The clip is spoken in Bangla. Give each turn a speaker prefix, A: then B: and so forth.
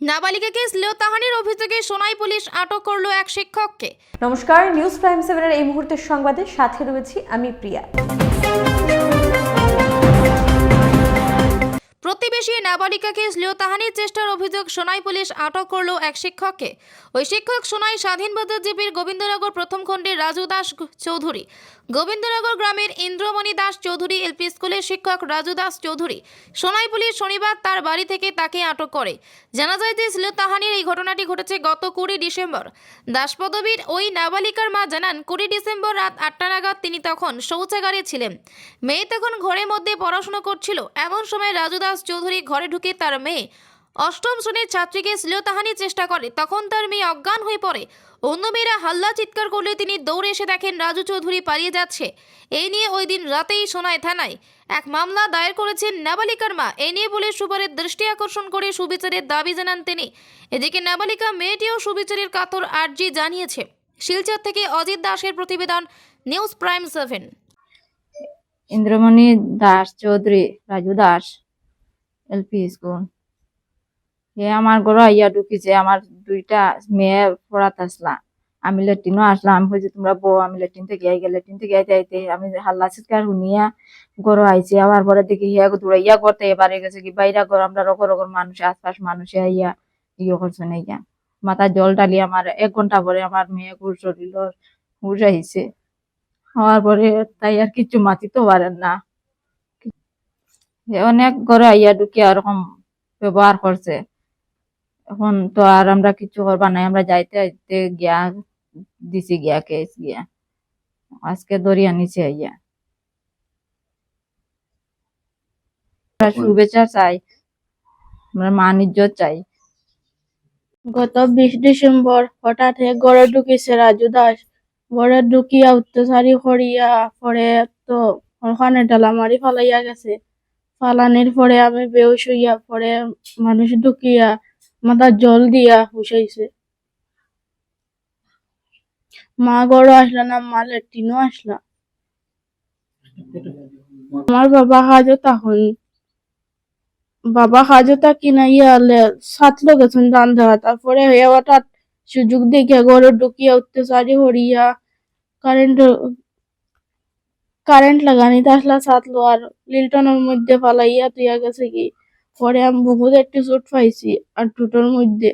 A: নাবালিকাকে শ্লীলতাহানির অভিযোগে সোনাই পুলিশ আটক করল এক শিক্ষককে।
B: নমস্কার, নিউজ প্রাইম সেভেনের এই মুহূর্তের সংবাদে সাথে রয়েছি আমি প্রিয়া।
A: প্রতিবেশী নাবালিকাকে শ্লীলতাহানির চেষ্টার অভিযোগ সোনাই পুলিশ আটক করল এক শিক্ষককে। ওই শিক্ষক সোনাই স্বাধীন বুদ্ধিজীবীর গোবিন্দনগর প্রথম খণ্ডের রাজু দাস চৌধুরী। গোবিন্দনগর গ্রামের ইন্দ্রমণি দাস চৌধুরী এলপি স্কুলের শিক্ষক রাজু দাস চৌধুরী। সোনাই পুলিশ শনিবার তার বাড়ি থেকে তাকে আটক করে। জানা যায় যে শ্লীলতাহানির এই ঘটনাটি ঘটেছে গত কুড়ি ডিসেম্বর। দাসপদবীর ওই নাবালিকার মা জানান, কুড়ি ডিসেম্বর রাত আটটা নাগাদ তিনি তখন শৌচাগারে ছিলেন। মেয়ে তখন ঘরের মধ্যে পড়াশোনা করছিল। এমন সময় রাজু দাস চৌধুরী ঘরে ঢুকে তার মেয়ে অষ্টম শ্রেণির ছাত্রীকে শ্লীলতাহানির চেষ্টা করে। তখন তার মেয়ে অজ্ঞান হয়ে পড়ে। অন্য মেয়েরা হাল্লা চিৎকার করলে তিনি দৌড়ে এসে দেখেন রাজু চৌধুরী পালিয়ে যাচ্ছে। এই নিয়ে ওই দিন রাতেই সোনায় থানায় এক মামলা দায়ের করেছেন নাবালিকার মা। এই নিয়ে পুলিশ সুপারের দৃষ্টি আকর্ষণ করে সুবিচারের দাবি জানান তিনি। এদিকে নাবালিকা মেয়েটিও সুবিচারের কাতর আর্জি জানিয়েছে। শিলচর থেকে অজিত দাসের প্রতিবেদন, news prime seven.
C: Indramani Das Chowdhury, Raju Das. LP school. হে আমার ঘরে আইয়া ঢুকিছে আমার দুইটা মেয়ে পড়াতে আসলা আমি লেট্রিনও আসলাম আমি বলছি তোমরা বউ আমি লেট্রিন থেকে আই গে লেট্রিন থেকে আইতে আইতে আমি হাল্লা চিৎকার শুনিয়া ঘরে আইছি আবার পরে দেখি হিয়া দৌড়াইয়া করতে এবারে গেছে কি বাইরা ঘর আমরা রকম রকম মানুষ, আশপাশ মানুষে আইয়া ইয়ে করছে না ইয়া মাথা জল ডালি আমার এক ঘণ্টা পরে আমার মেয়ে হুশ শরীর হুশ আইছে হওয়ার পরে তাই আর কিছু মাতিতেও পারেন না। অনেক ঘরে আইয়া ঢুকিয়া ওরকম ব্যবহার করছে। এখন তো আর আমরা কিছু করবা নাই আমরা যাইতে যাইতে গিয়া দিছি গিয়া কেস গিয়া। আজকে দরিয়া নিচে আইয়া। শুভেচ্ছা চাই আমরা মান ইজ্জত চাই।
D: গত বিশ ডিসেম্বর হঠাৎ ঢুকিছে রাজু দাস। ঢুকিয়া অত্যাচারী করিয়া পরে তো ওখানে ডালা মারি ফালাইয়া গেছে। ফালানির পরে আমি বেউস হইয়া পরে মানুষ ঢুকিয়া মাথা জল দিয়া হুসাইছে মা গড়ও আসলা না, মা লেট্রিনও আসলা। আমার বাবা হাজও তখন বাবা হাজতা কিনা ইয়ালে সাতলো গেছেন দান দেওয়া। তারপরে হয়ে হঠাৎ সুযোগ দেখে ঘরে ঢুকিয়া অত্যাচারী হরিয়া কারেন্ট কারেন্ট লাগানি আসলা সাত লোয়ার লিলটনের মধ্যে পালাইয়া তুইয়া গেছে কি? পরে আমি বহুত একটি চোট পাইছি আর টুটোর মধ্যে।